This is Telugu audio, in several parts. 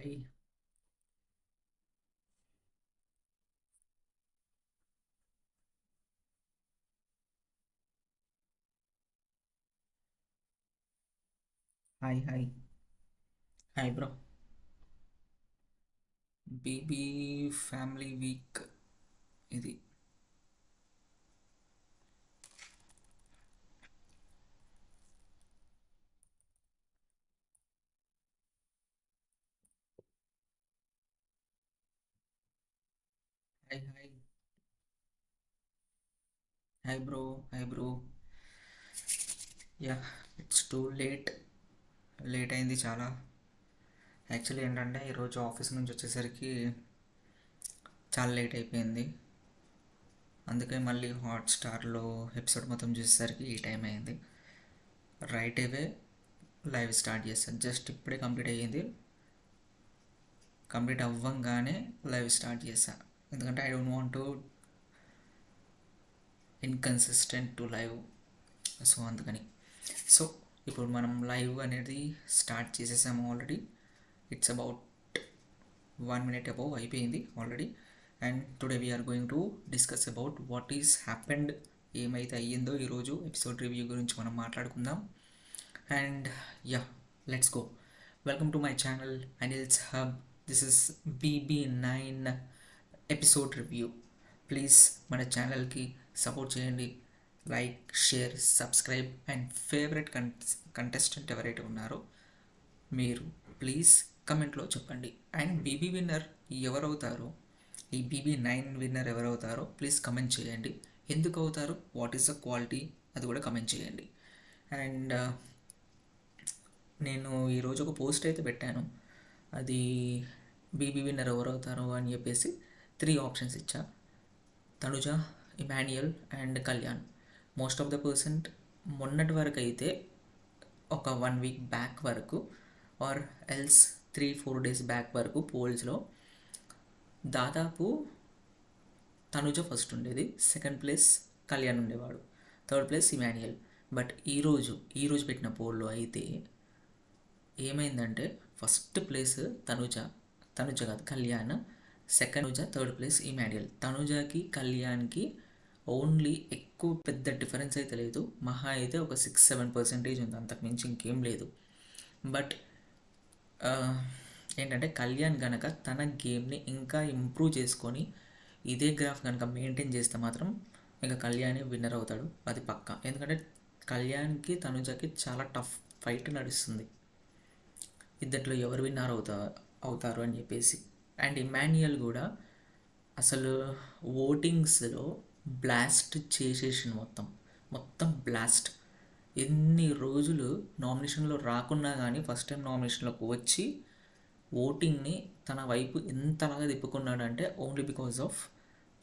Hi hi hi hi bro BB family week ఇది hi hi hi bro hi bro yeah it's too late late అయింది చాలా. యాక్చువల్లీ ఏంటంటే ఈరోజు ఆఫీస్ నుంచి వచ్చేసరికి చాలా లేట్ అయిపోయింది. అందుకే మళ్ళీ హాట్స్టార్లో ఎపిసోడ్ మొత్తం చూసేసరికి ఈ టైం అయింది. రైట్ అవే లైవ్ స్టార్ట్ చేస్తాను జస్ట్ ఇప్పుడే కంప్లీట్ అయ్యింది. కంప్లీట్ అవ్వంగానే లైవ్ స్టార్ట్ చేశాను ఎందుకంటే I don't want to inconsistent to live so అందుకని. సో ఇప్పుడు మనం లైవ్ అనేది స్టార్ట్ చేసేసాము already it's about one minute above అయిపోయింది already and today we're going to discuss about what is happened ఏమైతే అయ్యిందో ఈరోజు ఎపిసోడ్ రివ్యూ గురించి మనం మాట్లాడుకుందాం. And yeah let's go welcome to my channel Anil's hub this is BB nine episode review please మన ఛానల్కి సపోర్ట్ చేయండి. Like share subscribe and favourite contestant ఎవరైతే ఉన్నారో మీరు ప్లీజ్ కమెంట్లో చెప్పండి. అండ్ బీబీ విన్నర్ ఎవరవుతారో ఈ బీబీ నైన్ విన్నర్ ఎవరవుతారో ప్లీజ్ కమెంట్ చేయండి. ఎందుకు అవుతారు? వాట్ ఈస్ ద క్వాలిటీ అది కూడా కమెంట్ చేయండి. అండ్ uh, నేను ఈరోజు ఒక పోస్ట్ అయితే పెట్టాను. అది బీబీ విన్నర్ ఎవరవుతారో అని చెప్పేసి త్రీ ఆప్షన్స్ ఇచ్చా. Tanuja Emmanuel and Kalyan. Most of the percent మొన్నటి వరకు అయితే ఒక వన్ వీక్ బ్యాక్ వరకు or else three four days back వరకు పోల్స్లో దాదాపు తనుజ ఫస్ట్ ఉండేది సెకండ్ ప్లేస్ కళ్యాణ్ ఉండేవాడు థర్డ్ ప్లేస్ ఇమాన్యుయల్ బట్ ఈరోజు ఈరోజు పెట్టిన పోల్లో అయితే ఏమైందంటే ఫస్ట్ ప్లేస్ తనుజ తనుజ కాదు Kalyan second Tanuja third place Emmanuel. తనుజకి కళ్యాణ్కి ఓన్లీ ఎక్కువ పెద్ద డిఫరెన్స్ అయితే లేదు. మహా అయితే ఒక సిక్స్ సెవెన్ పర్సెంటేజ్ ఉంది. అంతకు మించి ఇంకేం లేదు. బట్ ఏంటంటే కళ్యాణ్ కనుక తన గేమ్ని ఇంకా ఇంప్రూవ్ చేసుకొని ఇదే గ్రాఫ్ కనుక మెయింటైన్ చేస్తే మాత్రం ఇంకా కళ్యాణ్ విన్నర్ అవుతాడు. అది పక్క. ఎందుకంటే కళ్యాణ్కి తనుజకి చాలా టఫ్ ఫైట్ నడుస్తుంది. ఇద్దట్లో ఎవరు విన్నర్ అవుతా అవుతారు అని చెప్పేసి. అండ్ ఇమాన్యుయల్ కూడా అసలు ఓటింగ్స్లో బ్లాస్ట్ చేసేసింది మొత్తం. మొత్తం బ్లాస్ట్. ఎన్ని రోజులు నామినేషన్లో రాకున్నా కానీ ఫస్ట్ టైం నామినేషన్లోకి వచ్చి ఓటింగ్ని తన వైపు ఎంతలాగా తిప్పుకున్నాడు అంటే ఓన్లీ బికాజ్ ఆఫ్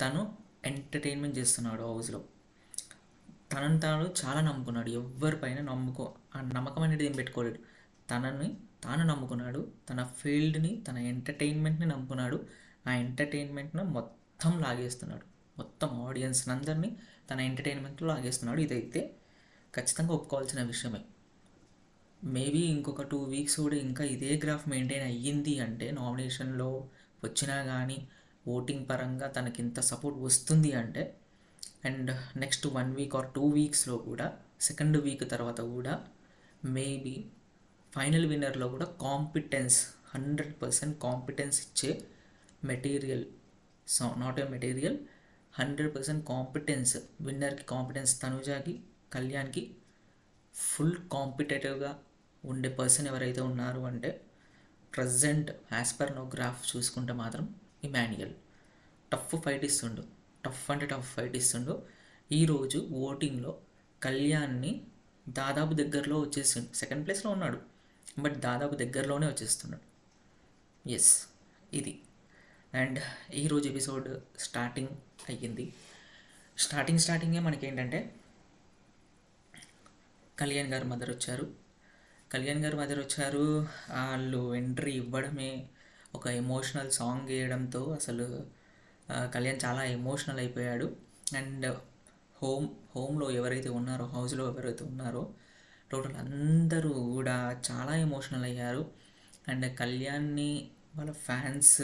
తను ఎంటర్టైన్మెంట్ చేస్తున్నాడు హౌస్లో. తనను తాను చాలా నమ్ముకున్నాడు. ఎవరిపైన నమ్ముకో ఆ నమ్మకం అనేది ఏం పెట్టుకోలేడు తనని తాను నమ్ముకున్నాడు. తన ఫీల్డ్ని తన ఎంటర్టైన్మెంట్ని నమ్ముకున్నాడు. ఆ ఎంటర్టైన్మెంట్ను మొత్తం లాగేస్తున్నాడు. మొత్తం ఆడియన్స్ అందరినీ తన ఎంటర్టైన్మెంట్లో లాగేస్తున్నాడు. ఇదైతే ఖచ్చితంగా ఒప్పుకోవాల్సిన విషయమే. మేబీ ఇంకొక టూ వీక్స్ కూడా ఇంకా ఇదే గ్రాఫ్ మెయింటైన్ అయ్యింది అంటే నామినేషన్లో వచ్చినా కానీ ఓటింగ్ పరంగా తనకి ఇంత సపోర్ట్ వస్తుంది అంటే and next one week or two వీక్స్లో కూడా సెకండ్ వీక్ తర్వాత కూడా మేబీ ఫైనల్ విన్నర్లో కూడా కాంపిటెన్స్ హండ్రెడ్ పర్సెంట్ కాంపిటెన్స్ ఇచ్చే material so not a material hundred percent competence విన్నర్కి competence తనుజాకి కళ్యాణ్కి ఫుల్ కాంపిటేటివ్గా ఉండే పర్సన్ ఎవరైతే ఉన్నారు అంటే present as per no graph చూసుకుంటే మాత్రం ఇమాన్యుయల్. టఫ్ ఫైట్ ఇస్తుండు. టఫ్ అంటే టఫ్ ఫైట్ ఇస్తుండు. ఈరోజు ఓటింగ్లో కళ్యాణ్ని దాదాపు దగ్గరలో వచ్చేసిండు. సెకండ్ ప్లేస్లో ఉన్నాడు. బట్ దాదాపు దగ్గరలోనే వచ్చేస్తున్నాడు. ఎస్ ఇది. అండ్ ఈరోజు ఎపిసోడ్ స్టార్టింగ్ అయ్యింది. స్టార్టింగ్ స్టార్టింగే మనకేంటంటే కళ్యాణ్ గారు మదర్ వచ్చారు. కళ్యాణ్ గారు మదర్ వచ్చారు వాళ్ళు ఎంట్రీ ఇవ్వడమే ఒక ఎమోషనల్ సాంగ్ వేయడంతో అసలు కళ్యాణ్ చాలా ఎమోషనల్ అయిపోయాడు. అండ్ హోమ్ హోమ్లో ఎవరైతే ఉన్నారో హౌస్లో ఎవరైతే ఉన్నారో టోటల్ అందరూ కూడా చాలా ఎమోషనల్ అయ్యారు. అండ్ కళ్యాణ్ని వాళ్ళ ఫ్యాన్స్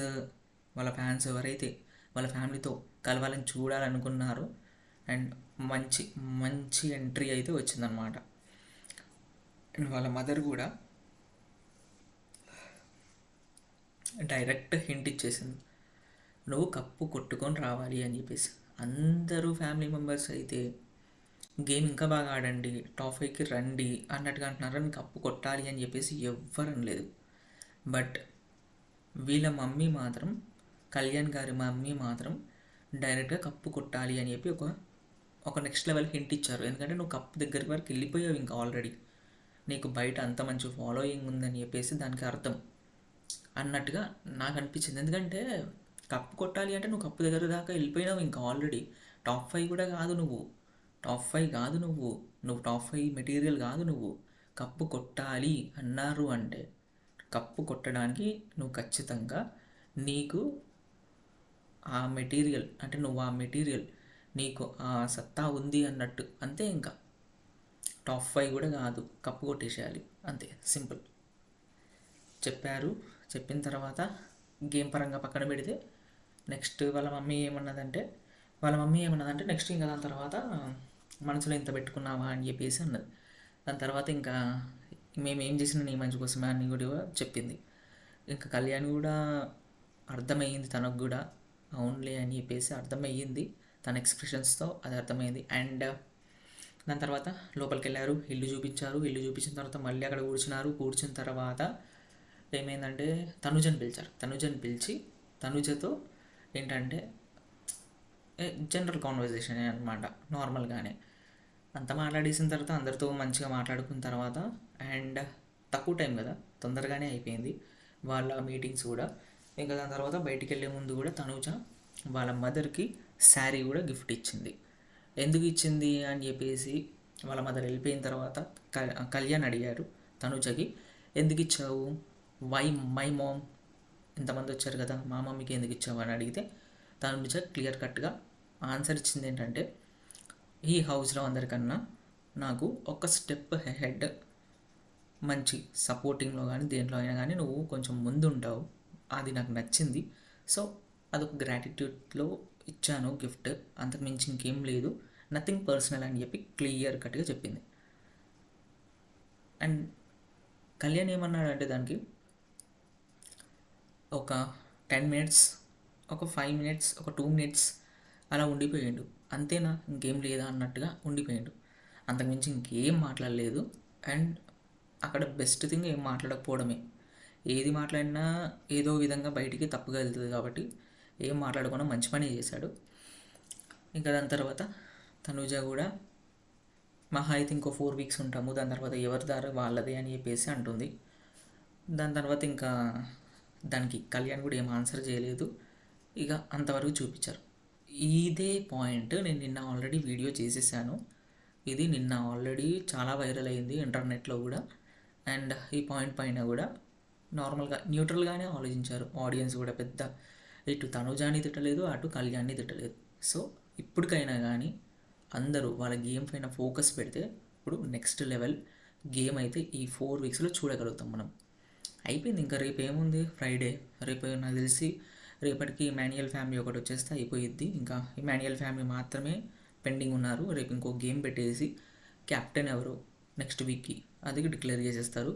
వాళ్ళ ఫ్యాన్స్ ఎవరైతే వాళ్ళ ఫ్యామిలీతో కలవాలని చూడాలనుకున్నారో అండ్ మంచి మంచి ఎంట్రీ అయితే వచ్చిందనమాట అండ్ వాళ్ళ మదర్ కూడా డైరెక్ట్ హింట్ ఇచ్చేసింది. నువ్వు కప్పు కొట్టుకొని రావాలి అని చెప్పేసి. అందరూ ఫ్యామిలీ మెంబర్స్ అయితే గేమ్ ఇంకా బాగా ఆడండి టాప్ ఫైవ్కి రండి అన్నట్టుగా అంటున్నారు. అని కప్పు కొట్టాలి అని చెప్పేసి ఎవ్వరు అనలేదు బట్ వీళ్ళ మమ్మీ మాత్రం కళ్యాణ్ గారి మమ్మీ మాత్రం డైరెక్ట్గా కప్పు కొట్టాలి అని చెప్పి ఒక ఒక నెక్స్ట్ లెవెల్ హింట్ ఇచ్చారు. ఎందుకంటే నువ్వు కప్పు దగ్గరికి వరకు వెళ్ళిపోయావు ఇంకా ఆల్రెడీ. నీకు బయట అంత మంచి ఫాలోయింగ్ ఉందని చెప్పేసి దానికి అర్థం అన్నట్టుగా నాకు అనిపించింది. ఎందుకంటే కప్పు కొట్టాలి అంటే నువ్వు కప్పు దగ్గర దాకా వెళ్ళిపోయినావు ఇంకా ఆల్రెడీ. టాప్ ఫైవ్ కూడా కాదు నువ్వు. టాప్ ఫైవ్ కాదు నువ్వు. నువ్వు టాప్ ఫైవ్ మెటీరియల్ కాదు నువ్వు. కప్పు కొట్టాలి అన్నారు అంటే కప్పు కొట్టడానికి నువ్వు ఖచ్చితంగా నీకు ఆ మెటీరియల్ అంటే నువ్వు ఆ మెటీరియల్ నీకు ఆ సత్తా ఉంది అన్నట్టు. అంతే ఇంకా. టాప్ ఫైవ్ కూడా కాదు. కప్పు కొట్టేసేయాలి. అంతే. సింపుల్ చెప్పారు. చెప్పిన తర్వాత గేమ్ పరంగా పక్కన పెడితే నెక్స్ట్ వాళ్ళ మమ్మీ ఏమన్నదంటే వాళ్ళ మమ్మీ ఏమన్నదంటే నెక్స్ట్ ఇంకా దాని తర్వాత మనసులో ఇంత పెట్టుకున్నావా అని చెప్పేసి అన్నది. దాని తర్వాత ఇంకా మేము ఏం చేసిన నీ మంచి కోసమే అని కూడా చెప్పింది. ఇంకా కళ్యాణ్ కూడా అర్థమయ్యింది తనకు కూడా. అవునులే అని చెప్పేసి అర్థమయ్యింది. తన ఎక్స్ప్రెషన్స్తో అది అర్థమైంది అండ్ దాని తర్వాత లోపలికి వెళ్ళారు. ఇల్లు చూపించారు. ఇల్లు చూపించిన తర్వాత మళ్ళీ అక్కడ కూర్చున్నారు. కూర్చున్న తర్వాత ఏమైందంటే తనుజని పిలిచారు. తనుజని పిలిచి తనుజతో ఏంటంటే జనరల్ కాన్వర్జేషన్ అనమాట నార్మల్గానే అంత మాట్లాడేసిన తర్వాత అందరితో మంచిగా మాట్లాడుకున్న తర్వాత అండ్ తక్కువ టైం కదా తొందరగానే అయిపోయింది వాళ్ళ మీటింగ్స్ కూడా. ఇంకా దాని తర్వాత బయటికి వెళ్ళే ముందు కూడా తనుజ వాళ్ళ మదర్కి శారీ కూడా గిఫ్ట్ ఇచ్చింది. ఎందుకు ఇచ్చింది అని చెప్పేసి వాళ్ళ మదర్ వెళ్ళిపోయిన తర్వాత కళ్యాణ్ అడిగారు తనుజకి ఎందుకు ఇచ్చావు? వై మై మామ్ ఇంతమంది వచ్చారు కదా మా మమ్మీకి ఎందుకు ఇచ్చావు? అని అడిగితే తనుజ క్లియర్ కట్గా ఆన్సర్ ఇచ్చింది ఏంటంటే ఈ హౌస్లో అందరికన్నా నాకు ఒక స్టెప్ హెడ్ మంచి సపోర్టింగ్లో కానీ దేంట్లో అయినా కానీ నువ్వు కొంచెం ముందుంటావు. అది నాకు నచ్చింది. సో అదొక గ్రాటిట్యూడ్లో ఇచ్చాను గిఫ్ట్. అంతకు మించి ఇంకేం లేదు. నథింగ్ పర్సనల్ అని చెప్పి క్లియర్ కట్గా చెప్పింది. అండ్ కళ్యాణ్ ఏమన్నాడంటే దానికి ఒక టెన్ మినిట్స్ ఒక ఫైవ్ మినిట్స్ ఒక టూ మినిట్స్ అలా ఉండిపోయాడు. అంతేనా? ఇంకేం లేదా అన్నట్టుగా ఉండిపోయాడు. అంతకుమించి ఇంకేం మాట్లాడలేదు. అండ్ అక్కడ బెస్ట్ థింగ్ ఏం మాట్లాడకపోవడమే. ఏది మాట్లాడినా ఏదో విధంగా బయటికి తప్పుగా వెళ్తుంది కాబట్టి ఏం మాట్లాడకుండా మంచి పని చేశాడు. ఇంకా దాని తర్వాత తనుజ కూడా మహా అయితే ఇంకో ఫోర్ వీక్స్ ఉంటాము. దాని తర్వాత ఎవరి దారి వాళ్ళదే అని చెప్పేసి అంటుంది. దాని తర్వాత ఇంకా దానికి కళ్యాణ్ కూడా ఏం ఆన్సర్ చేయలేదు. ఇక అంతవరకు చూపించారు. ఇదే పాయింట్ నేను నిన్న ఆల్రెడీ వీడియో చేసేసాను. ఇది నిన్న ఆల్రెడీ చాలా వైరల్ అయింది ఇంటర్నెట్లో కూడా. అండ్ ఈ పాయింట్ పైన కూడా నార్మల్గా న్యూట్రల్గానే ఆలోచించారు ఆడియన్స్ కూడా పెద్ద. ఇటు తనుజాని తిట్టలేదు అటు కళ్యాణ్ని తిట్టలేదు. సో ఇప్పటికైనా కానీ అందరూ వాళ్ళ గేమ్ పైన ఫోకస్ పెడితే ఇప్పుడు నెక్స్ట్ లెవెల్ గేమ్ అయితే ఈ ఫోర్ వీక్స్లో చూడగలుగుతాం మనం. అయిపోయింది ఇంకా రేపు ఏముంది? ఫ్రైడే. రేపు నాకు తెలిసి రేపటికి మాన్యువల్ ఫ్యామిలీ ఒకటి వచ్చేస్తే అయిపోయిద్ది. ఇంకా ఈ మాన్యువల్ ఫ్యామిలీ మాత్రమే పెండింగ్ ఉన్నారు. రేపు ఇంకో గేమ్ పెట్టేసి కెప్టెన్ ఎవరు నెక్స్ట్ వీక్కి అది డిక్లేర్ చేసేస్తారు.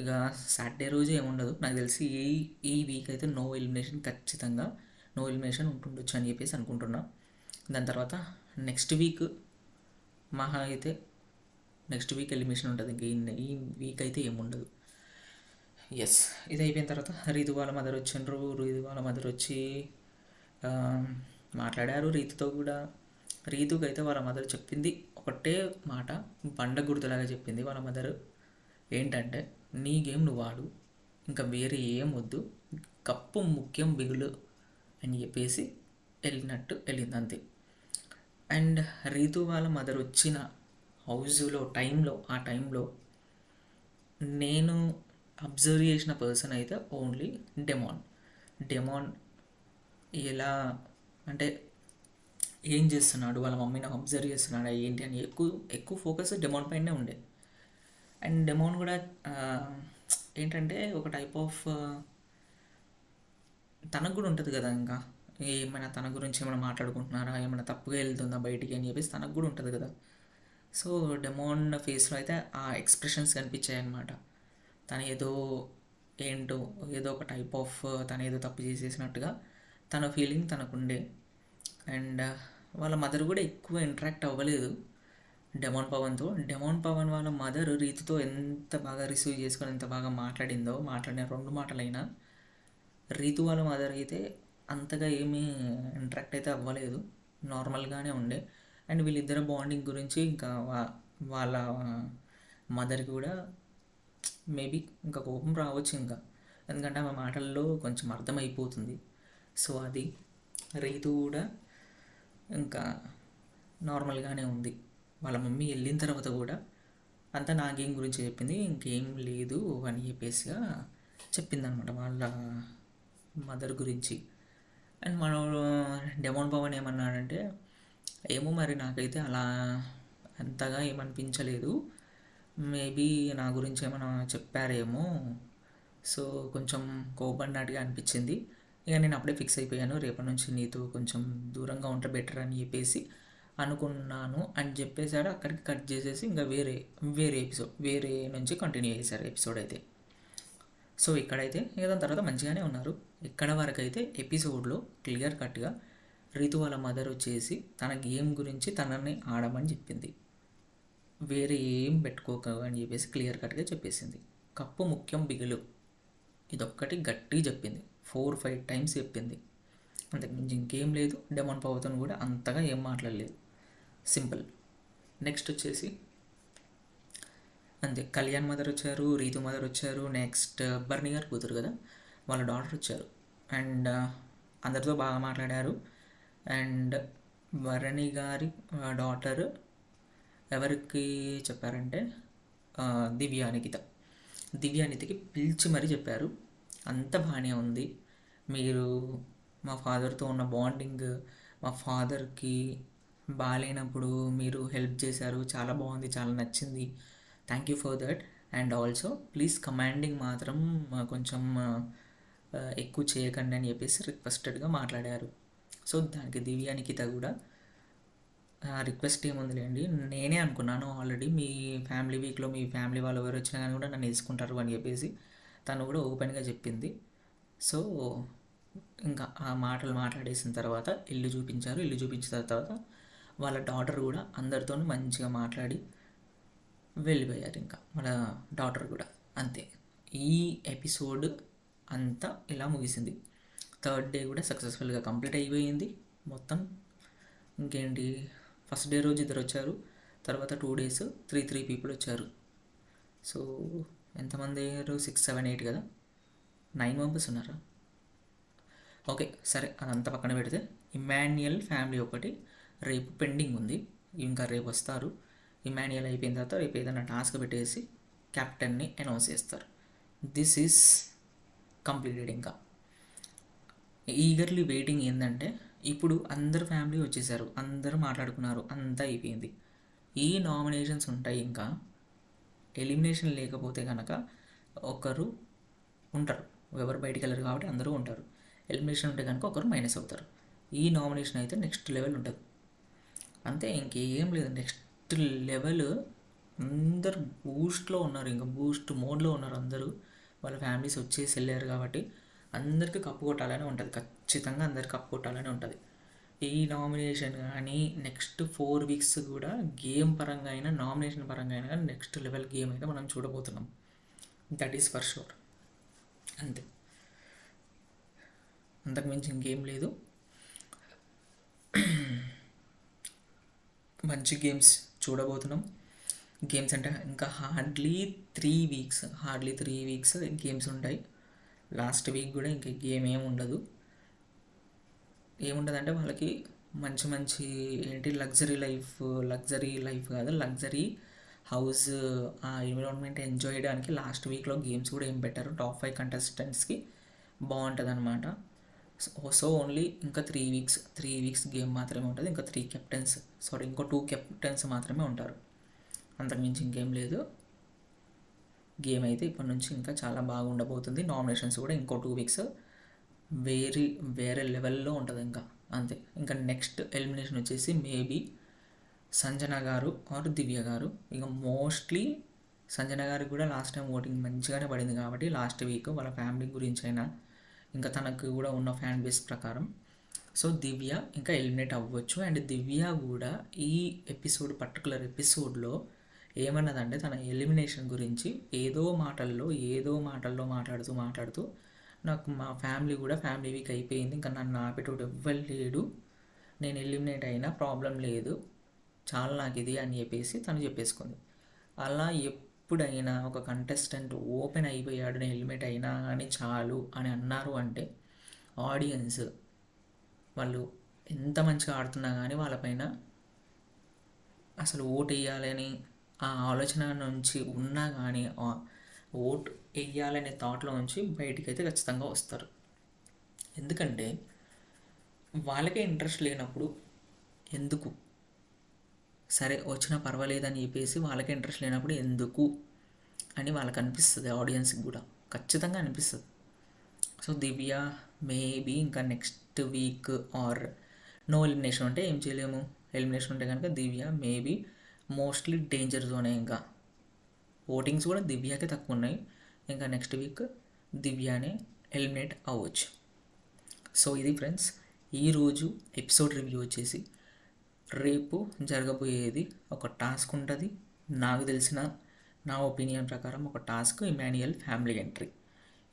ఇక సాటర్డే రోజు ఏముండదు నాకు తెలిసి ఈ ఈ వీక్ అయితే నో ఎలిమినేషన్ ఖచ్చితంగా నో ఎలిమినేషన్ ఉంటుండొచ్చు అని చెప్పేసి అనుకుంటున్నా. దాని తర్వాత నెక్స్ట్ వీక్ మహా అయితే నెక్స్ట్ వీక్ ఎలిమినేషన్ ఉంటుంది. ఇంక ఈ వీక్ అయితే ఏముండదు ఎస్ ఇది అయిపోయిన తర్వాత రీతు వాళ్ళ మదర్ వచ్చిండ్రు. రీతు వాళ్ళ మదర్ వచ్చి మాట్లాడారు రీతుతో కూడా. రీతుకి అయితే వాళ్ళ మదర్ చెప్పింది ఒకటే మాట బండ గుర్తులాగా చెప్పింది వాళ్ళ మదర్ ఏంటంటే నీ గేమ్ నువ్వు ఆడు. ఇంకా వేరే ఏం వద్దు. కప్పు ముఖ్యం బిగులు అని చెప్పేసి వెళ్ళినట్టు వెళ్ళింది అంతే. అండ్ రీతు వాళ్ళ మదర్ వచ్చిన హౌస్లో టైంలో ఆ టైంలో నేను అబ్జర్వ్ చేసిన పర్సన్ అయితే ఓన్లీ డెమాన్ డెమాన్ ఎలా అంటే ఏం చేస్తున్నాడు? వాళ్ళ మమ్మీని అబ్జర్వ్ చేస్తున్నాడా? ఏంటి అని ఎక్కువ ఎక్కువ ఫోకస్ డెమాన్ పైనే ఉండే. అండ్ డెమోన్ కూడా ఏంటంటే ఒక టైప్ ఆఫ్ తనకు కూడా ఉంటుంది కదా ఇంకా. ఏమైనా తన గురించి ఏమైనా మాట్లాడుకుంటున్నారా? ఏమైనా తప్పుగా వెళ్తుందా బయటికి అని చెప్పేసి తనకు కూడా ఉంటుంది కదా. సో డెమోన్ ఫేస్లో అయితే ఆ ఎక్స్ప్రెషన్స్ కనిపించాయి అనమాట తను ఏదో ఏంటో ఏదో ఒక టైప్ ఆఫ్ తను ఏదో తప్పు చేసేసినట్టుగా తన ఫీలింగ్ తనకుండే. అండ్ వాళ్ళ మదర్ కూడా ఎక్కువ ఇంటరాక్ట్ అవ్వలేదు డెమోన్ పవన్తో డెమోన్ పవన్ వాళ్ళ మదర్ రీతితో ఎంత బాగా రిసీవ్ చేసుకొని ఎంత బాగా మాట్లాడిందో మాట్లాడిన రెండు మాటలైనా రీతు వాళ్ళ మదర్ అయితే అంతగా ఏమీ ఇంటరాక్ట్ అయితే అవ్వలేదు. నార్మల్గానే ఉండే. అండ్ వీళ్ళిద్దరు బాండింగ్ గురించి ఇంకా వా వాళ్ళ మదర్ కూడా మేబీ ఇంకా కోపం రావచ్చు ఇంకా. ఎందుకంటే ఆమె మాటల్లో కొంచెం అర్థమైపోతుంది. సో అది రీతు కూడా ఇంకా నార్మల్గానే ఉంది. వాళ్ళ మమ్మీ వెళ్ళిన తర్వాత కూడా అంతా నా గేమ్ గురించి చెప్పింది ఇంకేం లేదు అని చెప్పేసిగా చెప్పింది అనమాట వాళ్ళ మదర్ గురించి. అండ్ మన డెమోన్ పవన్ ఏమన్నాడంటే ఏమో మరి నాకైతే అలా అంతగా ఏమనిపించలేదు. మేబీ నా గురించి ఏమైనా చెప్పారేమో. సో కొంచెం కోపడినట్టుగా అనిపించింది. ఇక నేను అప్పుడే ఫిక్స్ అయిపోయాను. రేపటి నుంచి నీతో కొంచెం దూరంగా ఉంటే బెటర్ అని చెప్పేసి అనుకున్నాను. అని చెప్పేశాడు. అక్కడికి కట్ చేసేసి ఇంకా వేరే వేరే ఎపిసోడ్ వేరే నుంచి కంటిన్యూ చేశారు ఎపిసోడ్ అయితే. సో ఇక్కడైతే ఇక దాని తర్వాత మంచిగానే ఉన్నారు. ఇక్కడ వరకు అయితే ఎపిసోడ్లో క్లియర్ కట్గా రీతు వాళ్ళ మదర్ వచ్చేసి తన గేమ్ గురించి తనని ఆడమని చెప్పింది. వేరే ఏం పెట్టుకోక అని చెప్పేసి క్లియర్ కట్గా చెప్పేసింది. కప్పు ముఖ్యం బిగులు. ఇదొక్కటి గట్టిగా చెప్పింది. ఫోర్ ఫైవ్ టైమ్స్ చెప్పింది. అంతకుమించి ఇంకేం లేదు. డెమోన్ పవర్తో కూడా అంతగా ఏం మాట్లాడలేదు. సింపుల్ నెక్స్ట్ వచ్చేసి అంతే. కళ్యాణ్ మదర్ వచ్చారు రీతు మదర్ వచ్చారు నెక్స్ట్ uh, బర్ని గారు కూతురు కదా వాళ్ళ డాటర్ వచ్చారు. అండ్ uh, అందరితో బాగా మాట్లాడారు. అండ్ భరణి గారి uh, డాటర్ ఎవరికి చెప్పారంటే దివ్యానికిత దివ్యానితికి పిలిచి మరీ చెప్పారు. అంత బాగానే ఉంది. మీరు మా ఫాదర్తో ఉన్న బాండింగ్ మా ఫాదర్కి బాగాలేనప్పుడు మీరు హెల్ప్ చేశారు. చాలా బాగుంది చాలా నచ్చింది. Thank you for that. And also please commanding మాత్రం కొంచెం ఎక్కువ చేయకండి అని చెప్పేసి రిక్వెస్టెడ్గా మాట్లాడారు. సో దానికి దివ్యానికిత కూడా రిక్వెస్ట్ ఏముందిలేండి నేనే అనుకున్నాను ఆల్రెడీ మీ ఫ్యామిలీ వీక్లో మీ ఫ్యామిలీ వాళ్ళు ఎవరు వచ్చినా కానీ కూడా నన్ను వేసుకుంటారు అని చెప్పేసి. తను కూడా ఓపెన్గా చెప్పింది. సో ఇంకా ఆ మాటలు మాట్లాడేసిన తర్వాత ఇల్లు చూపించారు. ఇల్లు చూపించిన తర్వాత వాళ్ళ డాటర్ కూడా అందరితో మంచిగా మాట్లాడి వెళ్ళిపోయారు ఇంకా. మన డాటర్ కూడా అంతే. ఈ ఎపిసోడ్ అంతా ఇలా ముగిసింది. థర్డ్ డే కూడా సక్సెస్ఫుల్గా కంప్లీట్ అయిపోయింది. మొత్తం ఇంకేంటి? ఫస్ట్ డే రోజు ఇద్దరు వచ్చారు. తర్వాత two days three three people వచ్చారు. సో ఎంతమంది అయ్యారు? సిక్స్ సెవెన్ ఎయిట్ కదా? నైన్ మెంబర్స్ ఉన్నారా? ఓకే సరే అదంతా పక్కన పెడితే ఇమాన్యుయల్ ఫ్యామిలీ ఒకటి రేపు పెండింగ్ ఉంది. ఇంకా రేపు వస్తారు. ఇమాన్యుయల్ అయిపోయిన తర్వాత రేపు ఏదైనా టాస్క్ పెట్టేసి కెప్టెన్ని అనౌన్స్ చేస్తారు. దిస్ ఈస్ కంప్లీటెడ్ ఇంకా. ఈగర్లీ వెయిటింగ్ ఏంటంటే ఇప్పుడు అందరు ఫ్యామిలీ వచ్చేసారు అందరూ మాట్లాడుకున్నారు అంతా అయిపోయింది. ఈ నామినేషన్స్ ఉంటాయి ఇంకా. ఎలిమినేషన్ లేకపోతే కనుక ఒకరు ఉంటారు. ఎవరు బయటికి వెళ్ళరు కాబట్టి అందరూ ఉంటారు. ఎలిమినేషన్ ఉంటే కనుక ఒకరు మైనస్ అవుతారు. ఈ నామినేషన్ అయితే నెక్స్ట్ లెవెల్ ఉంటుంది. అంతే ఇంకేం లేదు. నెక్స్ట్ లెవెల్ అందరు బూస్ట్లో ఉన్నారు. ఇంకా బూస్ట్ మోడ్లో ఉన్నారు అందరూ. వాళ్ళ ఫ్యామిలీస్ వచ్చేసి వెళ్ళారు కాబట్టి అందరికీ కప్పు కొట్టాలని ఉంటుంది. ఖచ్చితంగా అందరికి కప్పు కొట్టాలని ఉంటుంది. ఈ నామినేషన్ కానీ నెక్స్ట్ ఫోర్ వీక్స్ కూడా గేమ్ పరంగా అయినా నామినేషన్ పరంగా అయినా కానీ నెక్స్ట్ లెవెల్ గేమ్ అయితే మనం చూడబోతున్నాం. దట్ ఈస్ ఫర్ షూర్ అంతే. అంతకుమించి ఇంకేం లేదు. మంచి గేమ్స్ చూడబోతున్నాం. గేమ్స్ అంటే ఇంకా hardly three weeks hardly three weeks games ఉంటాయి. లాస్ట్ వీక్ కూడా ఇంకా గేమ్ ఏమి ఉండదు. ఏముండదు అంటే వాళ్ళకి మంచి మంచి ఏంటి లగ్జరీ లైఫ్ లగ్జరీ లైఫ్ కాదు లగ్జరీ హౌస్ ఆ ఎన్విరాన్మెంట్ ఎంజాయ్ చేయడానికి లాస్ట్ వీక్లో గేమ్స్ కూడా ఏం పెట్టారు. టాప్ ఫైవ్ కంటెస్టెంట్స్కి బాగుంటుంది అనమాట సో ఓన్లీ ఇంకా three weeks three weeks game మాత్రమే ఉంటుంది. ఇంకా త్రీ కెప్టెన్స్ సారీ ఇంకో టూ కెప్టెన్స్ మాత్రమే ఉంటారు. అంతకుమించి ఇంకేం లేదు. గేమ్ అయితే ఇప్పటి నుంచి ఇంకా చాలా బాగుండబోతుంది నామినేషన్స్ కూడా ఇంకో టూ వీక్స్ వేరే వేరే లెవెల్లో ఉంటుంది ఇంకా. అంతే. ఇంకా నెక్స్ట్ ఎలిమినేషన్ వచ్చేసి మేబీ సంజన గారు ఆర్ దివ్య గారు. ఇంకా మోస్ట్లీ సంజన గారికి కూడా లాస్ట్ టైం ఓటింగ్ మంచిగానే పడింది కాబట్టి లాస్ట్ వీక్ వాళ్ళ ఫ్యామిలీ గురించి అయినా ఇంకా తనకు కూడా ఉన్న ఫ్యాన్ బేస్ ప్రకారం. సో దివ్య ఇంకా ఎలిమినేట్ అవ్వచ్చు. అండ్ దివ్య కూడా ఈ ఎపిసోడ్ పర్టికులర్ ఎపిసోడ్లో ఏమన్నదంటే తన ఎలిమినేషన్ గురించి ఏదో మాటల్లో ఏదో మాటల్లో మాట్లాడుతూ మాట్లాడుతూ నాకు మా ఫ్యామిలీ కూడా ఫ్యామిలీ వీక్ అయిపోయింది ఇంకా నన్ను ఆపేటోడు ఎవ్వరు లేడు నేను ఎలిమినేట్ అయినా ప్రాబ్లం లేదు చాలా నాకు ఇది అని చెప్పేసి తను చెప్పేసుకుంది. అలా ఎప్పుడైనా ఒక కంటెస్టెంట్ ఓపెన్ అయిపోయాడు నేను ఎలిమినేట్ అయినా అని చాలు అని అన్నారు అంటే ఆడియన్స్ వాళ్ళు ఎంత మంచిగా ఆడుతున్నా కానీ వాళ్ళపైన అసలు ఓటు వేయాలని ఆ ఆలోచన నుంచి ఉన్నా కానీ ఓట్ వేయాలనే థాట్లో నుంచి బయటికి అయితే ఖచ్చితంగా వస్తారు. ఎందుకంటే వాళ్ళకే ఇంట్రెస్ట్ లేనప్పుడు ఎందుకు? సరే వచ్చినా పర్వాలేదని చెప్పేసి వాళ్ళకే ఇంట్రెస్ట్ లేనప్పుడు ఎందుకు? అని వాళ్ళకి అనిపిస్తుంది ఆడియన్స్కి కూడా. ఖచ్చితంగా అనిపిస్తుంది. సో దివ్య మేబీ ఇంకా next week or no elimination ఉంటే ఏం చేయలేము. ఎలిమినేషన్ ఉంటే కనుక దివ్య మేబీ మోస్ట్లీ డేంజర్ జోనే ఇంకా. ఓటింగ్స్ కూడా దివ్యాకే తక్కువ ఉన్నాయి ఇంకా నెక్స్ట్ వీక్ దివ్యానే ఎలిమినేట్ అవ్వచ్చు. సో ఇది ఫ్రెండ్స్ ఈరోజు ఎపిసోడ్ రివ్యూ వచ్చేసి రేపు జరగబోయేది ఒక టాస్క్ ఉంటుంది. నాకు తెలిసిన నా ఒపీనియన్ ప్రకారం ఒక టాస్క్ ఇమాన్యుయల్ ఫ్యామిలీ ఎంట్రీ.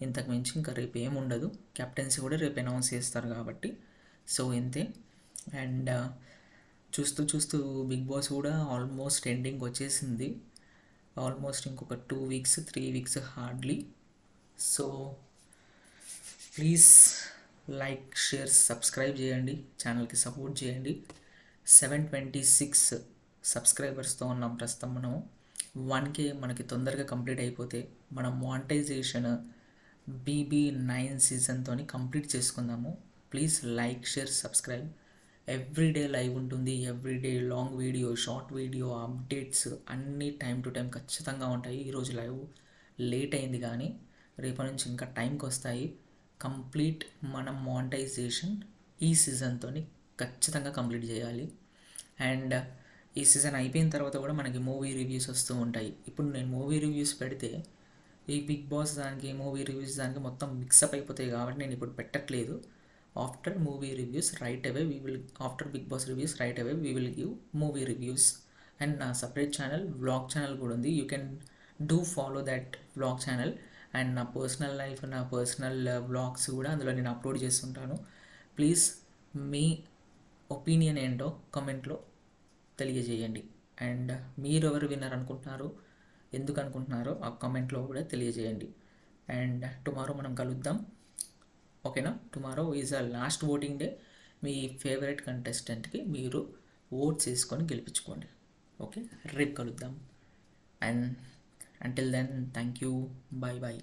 ఇంతకు మించి ఇంకా రేపు ఏం ఉండదు. కెప్టెన్సీ కూడా రేపు అనౌన్స్ చేస్తారు కాబట్టి. సో ఇంతే. అండ్ చూస్తూ చూస్తూ బిగ్ బాస్ కూడా ఆల్మోస్ట్ ఎండింగ్ వచ్చేసింది. ఆల్మోస్ట్ ఇంకొక two weeks three weeks hardly. So please like share subscribe చేయండి. ఛానల్కి సపోర్ట్ చేయండి. సెవెన్ ట్వంటీ సిక్స్ సబ్స్క్రైబర్స్తో ఉన్నాం ప్రస్తుతం మనం. వన్ కే మనకి తొందరగా కంప్లీట్ అయిపోతే మన మానిటైజేషన్ బీబీ నైన్ సీజన్తో కంప్లీట్ చేసుకుందాము. Please like share subscribe. Everyday live ఉంటుంది everyday long video short video updates అన్నీ టైం టు టైం ఖచ్చితంగా ఉంటాయి. ఈరోజు లైవ్ లేట్ అయింది కానీ రేపటి నుంచి ఇంకా టైంకి వస్తాయి. కంప్లీట్ మన మానిటైజేషన్ ఈ సీజన్తో ఖచ్చితంగా కంప్లీట్ చేయాలి. అండ్ ఈ సీజన్ అయిపోయిన తర్వాత కూడా మనకి మూవీ రివ్యూస్ వస్తూ ఉంటాయి. ఇప్పుడు నేను మూవీ రివ్యూస్ పెడితే ఈ బిగ్ బాస్ దానికి మూవీ రివ్యూస్ దానికి మొత్తం మిక్సప్ అయిపోతాయి కాబట్టి నేను ఇప్పుడు పెట్టట్లేదు. After movie reviews right away we will after Bigg Boss reviews right away we will give movie reviews and నా సపరేట్ ఛానల్ వ్లాగ్ ఛానల్ కూడా ఉంది. You can do follow that vlog channel and నా పర్సనల్ లైఫ్ నా పర్సనల్ వ్లాగ్స్ uh, కూడా అందులో నేను అప్లోడ్ చేస్తుంటాను. ప్లీజ్ మీ ఒపీనియన్ ఏంటో కమెంట్లో తెలియజేయండి. అండ్ మీరు ఎవరు విన్నర్ అనుకుంటున్నారు ఎందుకు అనుకుంటున్నారో ఆ కమెంట్లో కూడా తెలియజేయండి. అండ్ టుమారో మనం కలుద్దాం. ఓకేనా? Tomorrow is a last voting day. Me favourite కంటెస్టెంట్కి మీరు ఓట్స్ వేసుకొని గెలిపించుకోండి. ఓకే? రేపు కలుద్దాం. And until then thank you bye bye